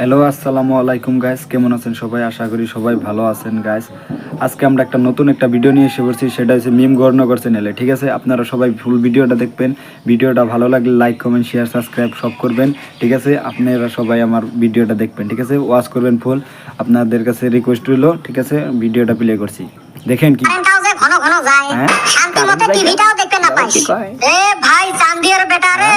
Hello আসসালামু আলাইকুম guys কেমন আছেন সবাই? আশা করি সবাই ভালো আছেন গাইস আজকে আমরা একটা নতুন একটা ভিডিও নিয়ে এসে পড়ছি সেটা হচ্ছে মিম গর্ণগর চ্যানেলে ঠিক আছে? আপনারা সবাই ফুল ভিডিওটা দেখবেন। ভিডিওটা ভালো লাগলে লাইক কমেন্ট শেয়ার সাবস্ক্রাইব সব করবেন ঠিক আছে? আপনারা সবাই আমার ভিডিওটা দেখবেন ঠিক আছে? ওয়াচ করবেন ফুল আপনাদের কাছে রিকোয়েস্ট রইল ঠিক আছে? ভিডিওটা প্লে করছি। দেখেন কি? ঘন ঘন যায়। হ্যাঁ? শান্তি মতো টিভিটাও দেখতে না পাইস কি ভাই চান্দিয়ার বেটা রে।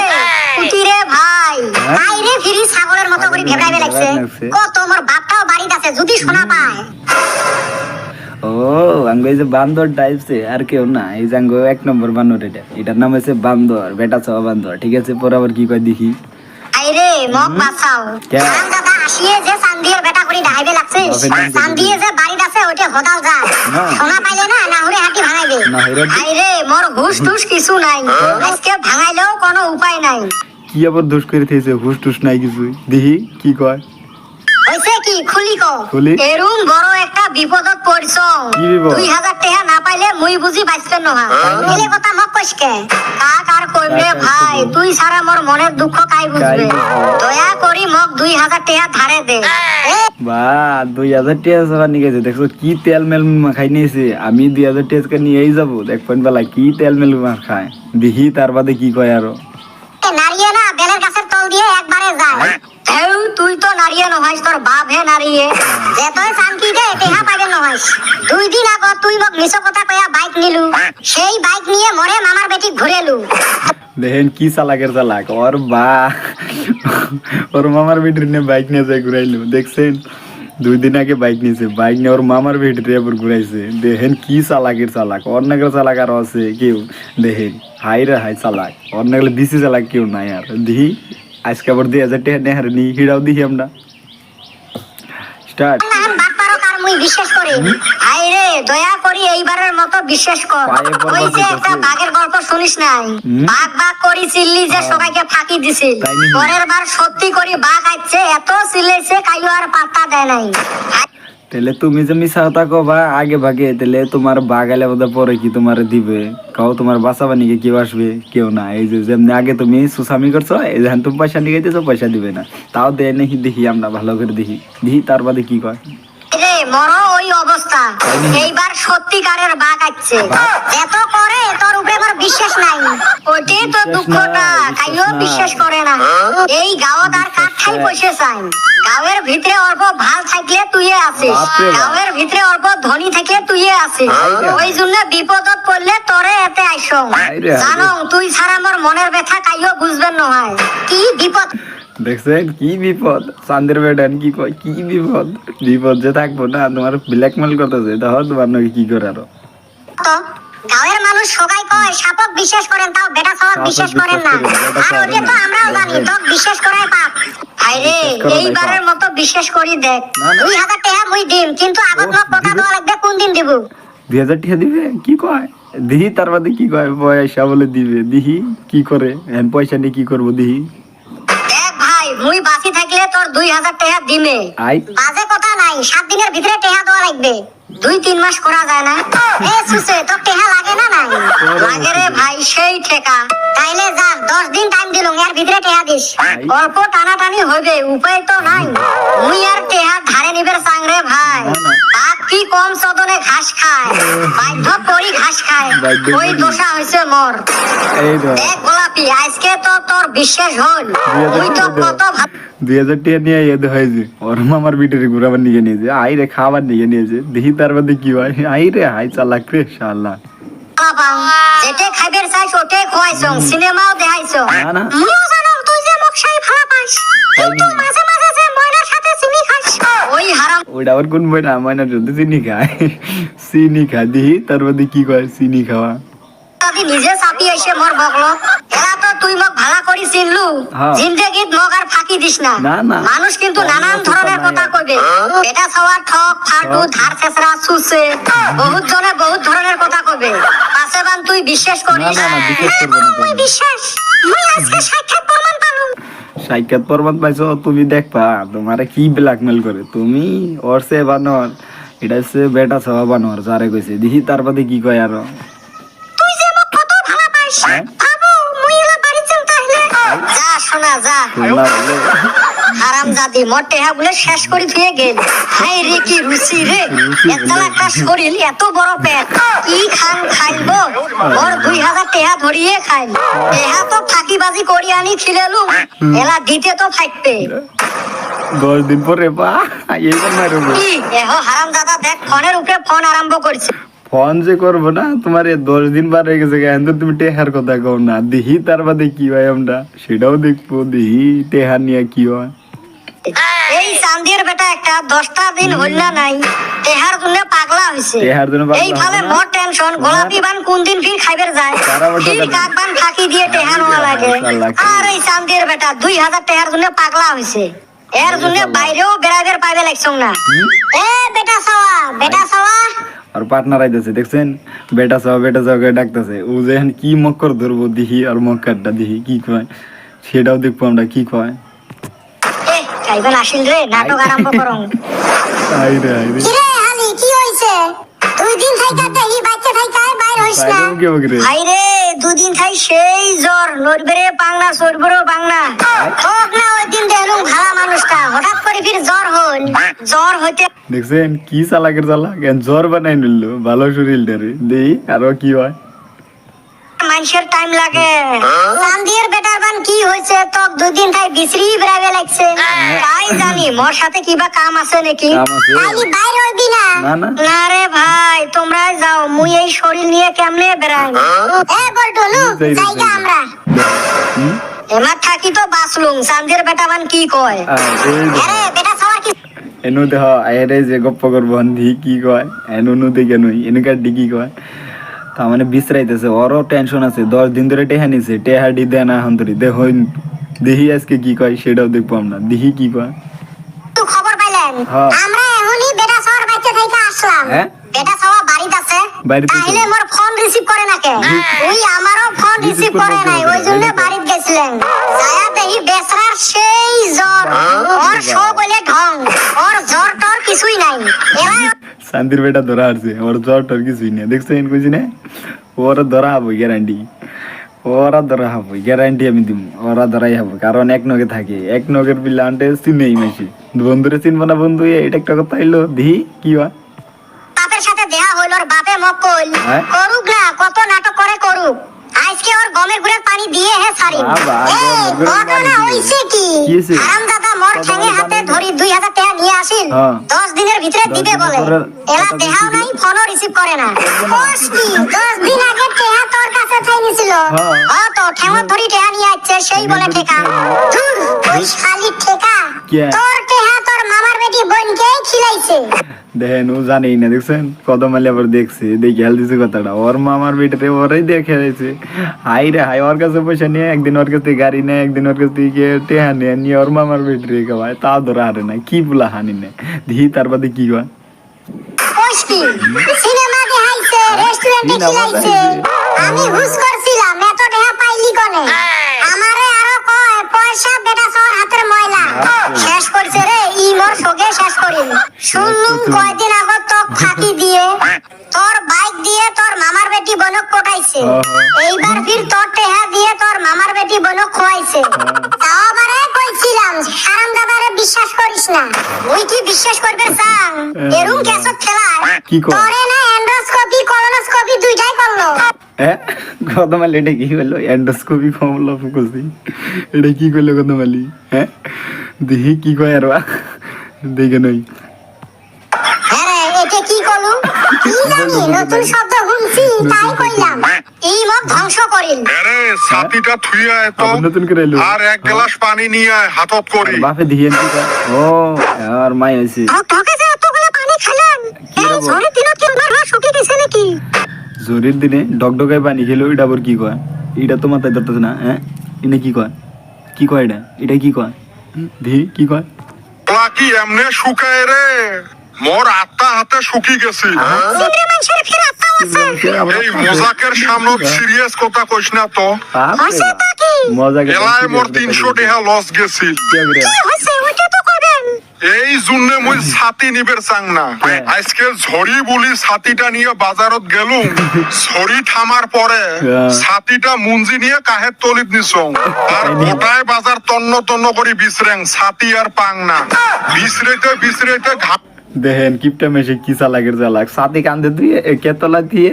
রে ভাই। হ্যাঁ? ভাই। রে ফিরি ছাগলের মতো করে ভেবরাইবে লাগছে। লাগছে। কত মোর বাপটাও বাড়িতে আছে যদি শোনা পায়। ও আঙ্গ এই যে বান্দর টাইপসে আর কেউ না। এই যে আঙ্গ এক নম্বর বান্দর এটা। এটার নাম হচ্ছে বান্দর বেটা চাওয়া বান্দর। ঠিক আছে পরে আবার কি কয় দেখি। আই মগ বাঁচাও। কে? দাদা আসিয়ে যে চান্দিয়ার বেটা করে ডাইবে লাগছে। বাপের চান্দিয়ে যে বাড়িতে আছে ওইটা হদাল যা। শোনা পাইলে না না হুরে হাঁটি ভাঙাইবে। না হইরে দি- আই রে মোর হুশ টুস কিছু নাই। আজকে ভাঙাইলেও কোনো উপায় নাই। কি আবার দোষ করে থেয়েছে হুস টুস নাই কিছু। দেখি কি কয়? হইছে কি? খুলি কো খুলি। এরুম বড় একটা বিপদত পড়ছ। কি বিপদ? দুই হাজার টাকা না পাইলে মুই বুঝি বাঁচবেন নহা এলে কথা মক কইসকে কাক আর কইবে ভাই তুই সারা মোর মনের দুঃখ কাই বুঝবে? বুঝবে? দয়া করি মক দুই হাজার টাকা ধারে দে। এ, বা দুই হাজার টাকা সবার নিয়ে গেছে দেখছ কি তেল মেল মাখাই নিয়েছে আমি দুই হাজার টাকা নিয়েই যাব। দেখবেন বেলা কি তেল মেল মাখায় দেখি তার বাদে কি কয় আরও এ নারিয়ে না বেলের গাছের তল দিয়ে একবারে যায় হেউ তুই তো নারিয়ে নহাইস তোর বাপ হে নারিয়ে। যে তুই চানকি দে টেহা পাইবে নহাইস দুই দিন আগত তুই মোক মিছ কথা কয়া বাইক নিলু। সেই বাইক নিয়ে মরে মামার বেটি ঘুরেলু দেখেন কি চালাকের চালাক? ওর বা। ওর মামার বেটির নিয়ে বাইক নিয়ে যায় ঘুরাইলো। দেখছেন? দুই দিন আগে বাইক নিয়েছে বাইক নিয়ে ওর মামার বেটির এবার ঘুরাইছে। দেখেন কি চালাকের চালাক? ওর চালাক আরও আছে কেউ? দেখেন হাই রে হাই চালাক। নাগলে বেশি চালাক কেউ নাই আর। দিহি? আজকে আবার দুই হাজার টাকা নেহারে নি হিড়াও দিই আমরা। স্টার্ট। মুই বিশ্বাস করি। হাই রে দয়া করি এইবারের মতো বিশ্বাস কর। ওই যে। একটা বাঘের গল্প শুনিস নাই? বাঘ বাঘ করি চিল্লি যে সবাইকে ফাঁকি দিছিল? পরের বার সত্যি করি বাঘ আইছে এত চিল্লাইছে কাইও আর পাত্তা দেয় নাই। তাহলে তুমি যে মিশা কথা কবা, আগে ভাগে, তাহলে তোমার বাগালে বোধ পরে কি তোমার দিবে? কাও তোমার বাসা বানিয়ে কেউ আসবে, কেউ না। এই যে যেমনি আগে তুমি সুসামি করছ, এই যে তুমি পয়সা নিয়ে গেছো, পয়সা দিবে না। তাও দেয় নাকি দেখি আমরা ভালো করে দেখি। দেখি তার বাদে কি কয়। মরো ওই অবস্থা। এইবার সত্যিকারের বাঘ আইছে এত করে তোর উপরে আমার বিশ্বাস নাই। ওটাই তো দুঃখটা কাইও বিশ্বাস করে না। এই গাঁৱত আর কাঠ খাই বসে চাই? গাঁৱের ভিতরে অল্প ভালো থাকলে তুইয়ে আছিস। গাঁৱের ভিতরে অল্প ধনী থাকলে তুইয়ে আছিস। ওই জন্য বিপদত পড়লে তোরে এতে আইসো। জানো তুই ছাড়া মোর মনের ব্যথা কাইও বুঝবেন নহয়। কি বিপদ? দেখছেন কি বিপদ? চান্দের বেডান কি কয় কি বিপদ? বিপদ যে থাকব না তোমার ব্ল্যাকমেল করতেছে তখন তোমার নাকি কি করে আরও? গাঁয়ের মানুষ সবাই কয় সাপক বিশ্বাস করেন তাও বেটা সাপক বিশ্বাস করেন না। বিশ্বাস করেন, বেটা আর ওটা তো আমরাও জানি তো বিশ্বাস করাই পাপ। আরে এইবারের মতো বিশ্বাস করি দেখ। না, না। দুই হাজার টাকা মুই দিম কিন্তু আগত ও, কথা দেওয়া লাগবে কোন দিন দিব? দুই হাজার টাকা দিবে? কি কয়? দিহি তার বাদে কি কয়? পয়সা বলে দিবে। দিহি কি করে? পয়সা নিয়ে কি করব দিহি? মুই বাসি থাকলে তোর দুই হাজার টাকা দিমে। বাজে কথা নাই সাত দিনের ভিতরে টেহা দেওয়া লাগবে। দুই তিন মাস করা যায় না। এ সুসে তোর টেহা লাগে না নাই? লাগে রে ভাই সেই ঠেকা। তাইলে যা দশ দিন টাইম দিলুম এর ভিতরে টেহা দিস। অল্প টানাটানি হইবে উপায় তো নাই। মুই আর টেহা ধারে নিবের সাংরে ভাই। বাপ কি কম সদনে ঘাস খায়। বাধ্য করি ঘাস খায়। ওই। দোষা হইছে মোর। এই গোলাপি আজকে তো তোর বিশ্বাস হল। তুই তো কত ভাব দুই হাজার টাকা নিয়ে এদ হয়েছে ওর মামার বিটের ঘুরাবার নিয়ে নিয়েছে আই রে খাবার নিয়ে নিয়েছে দেখি তার বাদে কি হয় আই রে হাই চালাক রে শাল্লা পাও যেতে খাইবের চাইছ ওতে খোয়াইছ সিনেমাও দেখাইছ। না, না। মুইও জানো তুই যে মোক সাই ভালা পাস। কিন্তু মাঝে মাঝে যে ময়নার সাথে চিনি খাস। ওই হারাম। ওইটা আবার কোন ময়না? যদি চিনি খায়। চিনি খা দিহি তার বাদে কি কয় চিনি খাওয়া। দাদি নিজে চাপি আইছে মোর বগল। এরা তো তুই মোক ভালা চিনলু। জিন্দেগীত মোক আর ফাঁকি দিস না। মানুষ কিন্তু নানান ধরনের কথা। কইবে এটা সবার ঠক ফাটু ধার চেঁচড়া চুষে বহুত জনে বহুত ধরনের কথা কইবে পাছে বান তুই বিশ্বাস করিস মুই তুমি। বিশ্বাস মুই আজকে সাক্ষাৎ প্রমাণ পালু। সাক্ষাৎ প্রমাণ পাইছো তুমি দেখবা তোমারে কি ব্ল্যাকমেল করে তুমি ওর সে বানর এটা হচ্ছে বেটা সবা বানর যারে কইছে দেখি তার বাদে কি কয় আরও হ্যাঁ? বাবু মুই এলা বাড়ি যাম তাহলে। যা শোনা যা। তোলা বলে হারাম টেহা বলে শেষ করে থুয়ে গেল। হাই রে কি রুচি রে। এত একটা শরীর এত বড় পেট। কি খান খাইবো? ওর দুই হাজার টেহা ধরিয়ে খাইল টেহা তো ফাঁকিবাজি করি আনি খিলেলু এলা দিতে তো থাকবে। দশ দিন পরে বা হারাম দাদা দেখ ফোনের উপরে ফোন আরম্ভ করছে। ফোন যে করব না তোমার এই দশ দিন বার হয়ে গেছে কেন? তো তুমি টেহার কথা কও না। দিহি তার বাদে কি হয় আমরা? সেটাও দেখব। দিহি টেহার নিয়ে কি হয়? এই চান্দির বেটা একটা দশটা দিন হইল নাই। তেহার জন্য পাগলা হইছে। টেহার জন্য পাগলা এই ভাবে হবে না? মোর টেনশন গোলাপি বান কোন দিন ফির খাইবার যায়? তারা ফির কাক বান ফাঁকি দিয়ে টেহা নেওয়া লাগে। আর এই চান্দির বেটা দুই হাজার টেহার জন্য পাগলা হইছে। এর জন্য বাইরেও বেড়াইবার পাইবে লাগছং না। এ বেটা সাওয়া বেটা সাওয়া আর পার্টনার আইতেছে দেখছেন? বেটা সব বেটা সব করে ডাকতেছে। ও যে এখন কি মক্কর ধরবো দিহি আর মক্কারটা দিহি কি কয়? সেটাও দেখব আমরা কি কয়? আসিল রে নাটক আরম্ভ করং। আই রে কিরে হালি কি হইছে? দুই দিন থাইকা দেহি বাচ্চা থাইকা বাইর হইছ না। বাইরেও কে বকরে ভাই রে। দুদিন থাই সেই জ্বর নড়বেরে পাংনা সরবরে পাংনা। হোক না ওই দিন দেখলুম ভালা মানুষটা, হঠাৎ করে ফির জ্বর হল। জ্বর হইতে দেখছেন কি চালাকের চালাক জ্বর বানাই নিল, ভালো শরীর দেরি দেই, আরও কি হয়? মানুষের টাইম লাগে। চান্দিয়ের বেটার বান কি হয়েছে? তো দুদিন থাই বিশ্রি বেড়াবে লাগছে। তাই জানি মোর সাথে কিবা কাম আছে নাকি? খালি বাইরে হইবি না। না, রে ভাই তোমরা যাও মুই এই শরীর নিয়ে কেমনে বেড়াই? এ বলটলু যাই রে, জায়গা যাই রে। আমরা? এমার থাকি তো বাঁচলুম চান্দির বেটা বান কি কয়? আর বেটা সবার কি এনু দেহ আয়েরে যে গপ্প করব দি কি কয়? এনু নু দেখে নই এনুকার ডি কি কয়? তার মানে বিশ্রাইতেছে ওরও টেনশন আছে। দশ দিন ধরে টেহা নিছে টেহা ডি দেয় না এখন ধরে। দেহ দিহি আজকে কি কয় সেটাও দেখব আমরা। দিহি কি কয়? খবর পাইলেন? হ্যাঁ। আমরা এখনই বেটা সবার বাইতে থেকে আসলাম। হ্যাঁ? বেটা সবা বাড়িতে আছে? তাহলে মোর ফোন রিসিভ করে না কে ওই আমারও ফোন রিসিভ করে নাই। ওই জন্য বাড়িতে গেছিলেন। যায়া দেখি বেসরার সেই জ্বর। ওর শো বলে ঢং। ওর জ্বর টর কিছুই নাই। এবার শান্তির বেটা ধরা আসছে ওর জ্বর টর কিছুই দেখছ এন কইছি না? ওরা ধরা হব গ্যারান্টি ওরা ধরা হব গ্যারান্টি আমি দিব ওরা ধরাই হব কারণ এক নগে থাকে। এক নগের পিলা আনতে চিনেই মাসি। বন্ধুরে চিনবো না বন্ধু এটা একটা কথা হইল। দি কি বা? বাপের সাথে দেয়া হইল বাপে মক কইল হ্যাঁ? করুক না কত নাটক করে করুক। আজকে ওর গমের গুড়ের পানি দিয়ে হে সারি। ঘটনা। হইছে কি? আরাম দাদা মোর ঠ্যাঙে হাতে ধরি দুই হাজার টাকা নিয়ে আসিল হ্যাঁ। দশ দিনের ভিতরে দিবে বলে। এলা দেহাও নাই ফোনও রিসিভ করে না। কোষ কি? দশ দিন আগে টেহা তোর কাছে থাই নিছিল। ও তো ঠ্যাঙত ধরি নিয়ে আসছে সেই বলে ঠেকা। ওই শালি ঠেকা? তোর টেহা তোর মামার বেটি বোনকেই খিলাইছে দেখেন ও জানেই না দেখছেন? কদম আলী আবার দেখছে দেখে হেল দিছে কথাটা। ওর মামার বেটারে ওরাই দেখে দিয়েছে। হাই রে হাই ওর কাছে পয়সা নিয়ে একদিন ওর কাছে গাড়ি নেয় একদিন ওর কাছে গিয়ে টেহা নিয়ে নিয়ে ওর মামার বেটারে খাওয়ায়। তা ধরা হারে না কি বলা হানি নেয় দিহি তার বাদে কি কয়? সিনেমা দেখাইছে রেস্টুরেন্টে খিলাইছে। আমি হুস করছিলাম এত টাকা পাইলি কোনে? আমারে আরও কয় পয়সা বেটা সর হাতের ময়লা। শেষ করছে রে ই মোর সগে শেষ করিল শুনলুম কয়দিন আগত তো ফাঁকি দিয়ে তোর বাইক দিয়ে তোর মামার বেটি কোটাইছে এইবার ফির তোর টেহা দিয়ে তোর মামার বেটি খোয়াইছে। কইছিলাম বিশ্বাস করিস না। কি বিশ্বাস করবে সাং এরুম কেসত খেলায় কি কয়? তোরে না এন্ডোস্কোপি কলোনোস্কোপি দুইটাই করল। হ্যাঁ এটা কি করল এন্ডোস্কোপি কমলা ফুকুসি এটা কি করল হ্যাঁ? দিহি কি কয় আর। বা? দেখে নই। হ্যাঁ এটা কি করলু কি জানি নতুন শব্দ শুনছি তাই কইলাম। এই মত ধ্বংস করিল। আরে ছাতিটা থুই আয় নতুন করে এলো। আর এক গ্লাস পানি নিয়ে আয় হাতত করি। বাপে দিহি কি ও আর মাই হয়েছে ঠকে যে এতগুলো পানি খেলেন। এই ঝড়ে দিনত কি ওনার শুকিয়ে গেছে নাকি? জরির দিনে ডকডকায় পানি খেলো এটা আবার কি কয়? এটা তো মাথায় ধরতেছে না হ্যাঁ? এটা কি কয়? কি কয় এটা? এটা কি কয়? ধি কি কয়? কি এমনে শুকায় রে। মোর আত্মা হাতে শুকি গেছি। আত্মাও আছে। এই মজাকের সামনে সিরিয়াস কথা কইস না তো। হইছে তা কি? মজা এলায় মোর তিনশো টেহা লস গেছি কি হইছে ওইটা তো করবেন এই জন্য মুই ছাতি নিবের চাং না। আজকে ঝড়ি বলি ছাতিটা নিয়ে বাজারত গেলুম ঝড়ি থামার পরে হ্যাঁ। ছাতিটা মুঞ্জি নিয়ে কাহের তলিত নিছং। আর গোটায় বাজার তন্ন তন্ন করি বিছরেং ছাতি আর পাং না। বিছরেতে বিছরেতে ঘাপ দেখেন কিপটা মেশে কি চালাকের চালাক। সাথে কান্দে দিয়ে কেতলা দিয়ে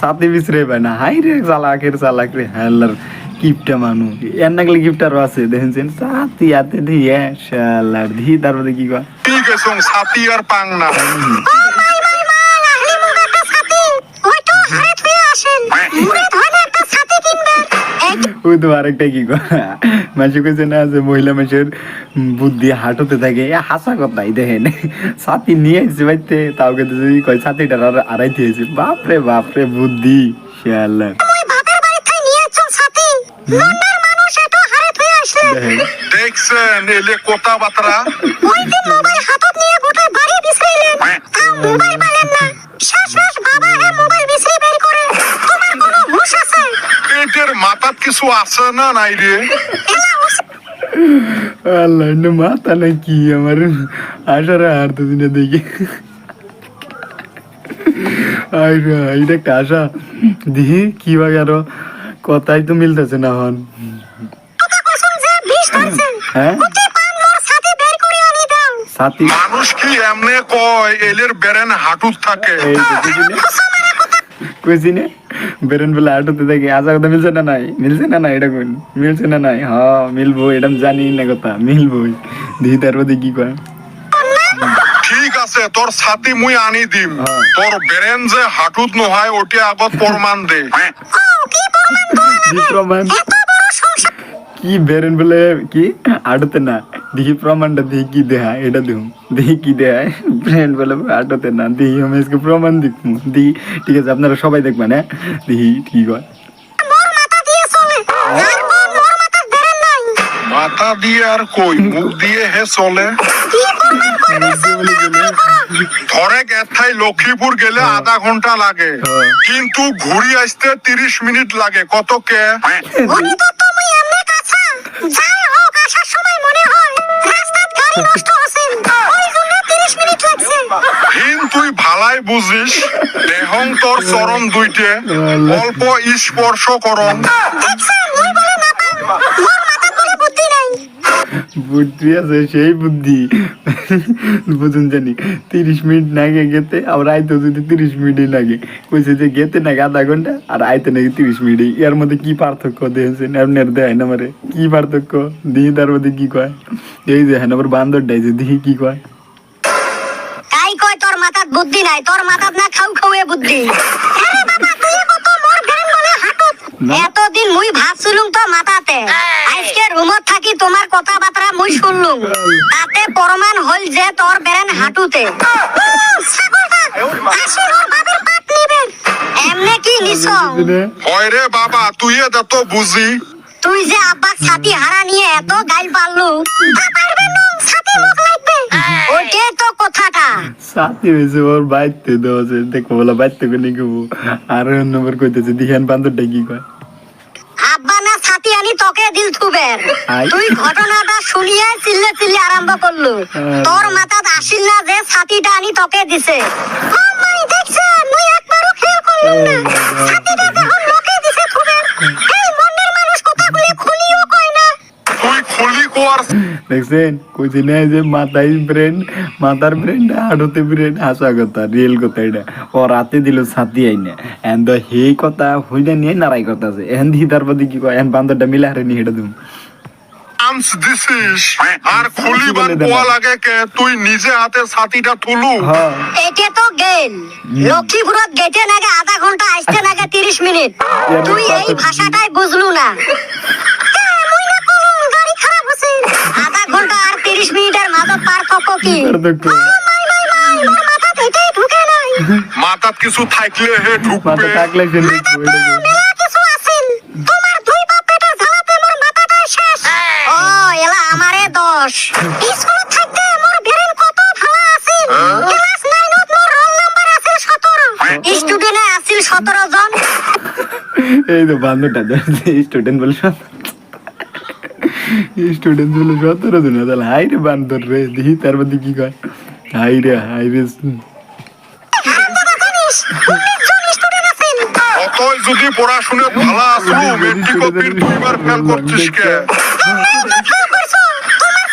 সাথে বিছরে পায় না। হাই রে চালাকের চালাক রে হ্যালার কিপটা মানুষ এর নাগলে কিপটারও আছে দেখেন সাথে হাতে দিয়ে শালার দি তারপরে কি কয়? ঠিক আছে আর পাং না। ওই তো আরেকটা কি কইছে না যে মহিলা মানুষের বুদ্ধি হাঁটতে থাকে। এ হাসা কথাই দেখেন। ছাতি নিয়ে আসছে বাইতে তাও কিন্তু যদি কয় ছাতিটার আর আড়াইতে হয়েছে। বাপরে বাপরে বুদ্ধি শালার ওই বাপের বাড়ি থেকে নিয়ে চল ছাতি লন্ডার মানুষ এত হারে থুয়ে আসলেন দেখছেন এলে কথা বাতরা ওই দিন মোবাইল হাতত নিয়ে গোটা বাড়ি বিছরাইলেন তাও মোবাইল পালেন না। শেষ শেষ বাবা হে মোবাইল বিছরি বের করে। তোমার কোনো হুঁশ আছে? পেটের মাথাত কিছু আছে না নাই রে? আল্লাহ মাথা নাকি আমার? আসার আর তো দিনে দেখি। আইরা এটা একটা আশা। দিহি কি ভাগ আরও কথাই তো মিলতেছে না হন হ্যাঁ? কুচি পান মোর ছাতি বের করে আনি দাও। সাথী মানুষ কি এমনে কয় এলের বেরেন হাঁটুত থাকে? কইছি নে? বেরেন বেলা আটতে দেখি আজা কথা মিলছে না নাই? মিলছে না নাই এটা কোন? মিলছে না নাই? হ মিলবো এটা জানি না কথা মিলবই। দিহি তারপর কি কয়? ঠিক আছে তোর ছাতি মুই আনি দিম। হ্যাঁ। তোর বেরেন যে হাঁটুত নহয় ওটি আগত প্রমাণ দে। ও কি বেরেন বলে, কি? আটতে না। দেখি প্রমাণটা দেখি কি দেহা? এটা দেখুন দেখি কি দেহায় ব্রেন বলে, আটতে না। দেখি আমি প্রমাণ দেখুন দেখি ঠিক আছে, আপনারা সবাই দেখবেন হ্যাঁ? দেখি কি কয় মাথা দিয়ে আর কই? মুখ দিয়ে হে চলে। ধরে গেথাই লক্ষ্মীপুর গেলে আধা ঘণ্টা লাগে। হ্যাঁ। কিন্তু ঘুরি আসতে তিরিশ মিনিট লাগে। কত কে? ঘড়ি তো তুমি এমনি কাছা? যাই হোক আসার সময় মনে হয় রাস্তার গাড়ি নষ্ট আছে ওই জন্য 30 মিনিট লাগছে। হিন তুই ভালাই বুঝিস। দেহং তোর চরণ দুইটে। অল্প স্পর্শ করম দেখছেন মুই বলে না পাম মোর মাথা বলে বুদ্ধি নাই বুদ্ধি আছে, সেই বুদ্ধি। বুঝুন জানি, তিরিশ মিনিট নাগে গেতে, আবার আইতে যদি তিরিশ মিনিটই লাগে। কইছে যে গেতে নাকি আধা ঘণ্টা, আর আইতে নাকি তিরিশ মিনিট এর মধ্যে কি পার্থক্য দিয়েছেন আপনার দেয় না মারে কি পার্থক্য? দিহি তার মধ্যে কি কয়? এই যে হ্যাঁ আবার বান্দর ডাইছে, দিহি কি কয়? তাই কয়, তোর মাথাত বুদ্ধি নাই, তোর মাথাত না খাও খাওয়ে বুদ্ধি। বাবা তুই কত মোর বেরেন বলে হাঁটুত না। এতদিন মুই ভাবছিলুম তো মাথাতে। আজকে রুমত থাকি তোমার কথাবার্তা মুই শুনলুম। তাতে প্রমাণ হল যে তোর বেরেন হাঁটুতে। এমনে কি নিছং? হয় রে বাবা তুই এত বুঝি। তুই যে আব্বা ছাতি হারা নিয়ে এত গাইল পারলু পারবে না ছাতি মুখ লাগবে। তো কথাটা। সাথে হয়েছে ওর বাইতে দেখো বলা বাইতে কেবো আর নম্বর কইতেছে দিহান বান্দরটা কি কয়? আব্বা না ছাতি আনি তোকে দিল থুবের। তুই ঘটনাটা শুনিয়ে চিল্লে চিল্লে আরম্ভ করলু। তোর মাথাত আসিল না যে ছাতিটা আনি তোকে দিছে। ও মাই দেখছে মুই একবারও খেয়াল করলাম না। ছাতিটা যখন লোকে দিছে থুবের এই মনের মানুষ কথাগুলি খুলিও কয় না তুই খুলি কোয়ার দেখছেন? কইছি না যে মাথায় ব্রেন মাথার ব্রেন হাড়তে ব্রেন হাসা কথা রিয়েল কথা এটা। ও রাতে দিল ছাতি আই না এন তো হে কথা হইলে নিয়ে নারাই কথা আছে এন দি তারপর দি কি কয় এন বান্দরটা মিলে হারে নিয়ে হেঁটে দিম। চান্স দিছিস আর খুলি বলে কোয়া লাগে কে? তুই নিজে হাতে ছাতিটা তুলু। হ্যাঁ। এটা তো গেল। লক্ষ্মীপুরত গেটে নাগে আধা ঘণ্টা আসতে নাগে তিরিশ মিনিট। তুই এই ভাষাটাই বুঝলু না। ঘণ্টা আর তিরিশ মিনিটের মাঝত পার্থক্য কি মাথাত কিছু থাকলে হে মাথা ঢুকবে থাকলে সে দেখব এটা কি? মেলা কিছু আছিল। তোমার দুই বাপ জ্বালাতে মোর মাথাটাই শেষ। ও, এলা আমারে দোষ। স্কুলত থাকতে মোর ব্রেন কত ভালো আছিল। ক্লাস নাইনত মোর রোল নাম্বার আছিল 17 স্টুডেন্টে আছিল 17 জন এই তো বান্দরটা স্টুডেন্ট স্টুডেন্টগুলো সতেরো জন তাহলে হাই রে বান্দর রে দেখি তার মধ্যে কি কয়। হাই রে হাই রে যদি পড়াশুনে ভালো আসু মেট্রিক অপির দুইবার ফেল করছিস কে? কোয়াই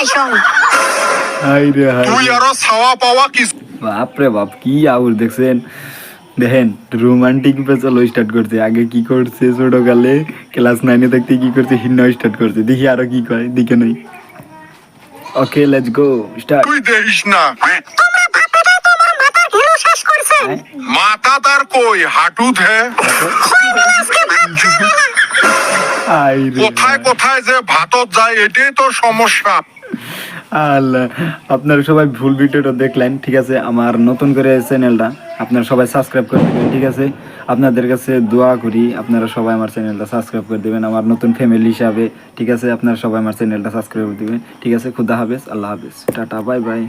আড্ডা মারি আইসং হাই রে হাই তুই আরও ছাওয়া পাওয়া কি বাপরে বাপ কি আউর দেখছেন? দেখেন রোমান্টিক পেছালো স্টার্ট করছে। আগে কি করছে ছোটকালে? ক্লাস নাইনে থাকতে কি করছে হিন্ন স্টার্ট করছে। দেখি আরও কি কয় দিকে নই। ওকে লেটস গো স্টার্ট তুই দেখিস না। তোমরা বাপেটাই তোমার মাথার ঘিলু শেষ করছে। মাথা তার কই? হাঁটুত হে। আজকে ভাত খাবে না আই রে। কোথায় কোথায় যে ভাতত যায় এটাই তো সমস্যা। আল্লাহ, আপনারা সবাই ভুল ভিডিওটা দেখলেন, ঠিক আছে? আমার নতুন করে চ্যানেলটা আপনারা সবাই সাবস্ক্রাইব করে দেবেন, ঠিক আছে? আপনাদের কাছে দোয়া করি, আপনারা সবাই আমার চ্যানেলটা সাবস্ক্রাইব করে দেবেন, আমার নতুন ফ্যামিলি হিসাবে, ঠিক আছে? আপনারা সবাই আমার চ্যানেলটা সাবস্ক্রাইব করে দেবেন, ঠিক আছে? খুদা হাফেজ, আল্লাহ হাফেজ। Tata bye bye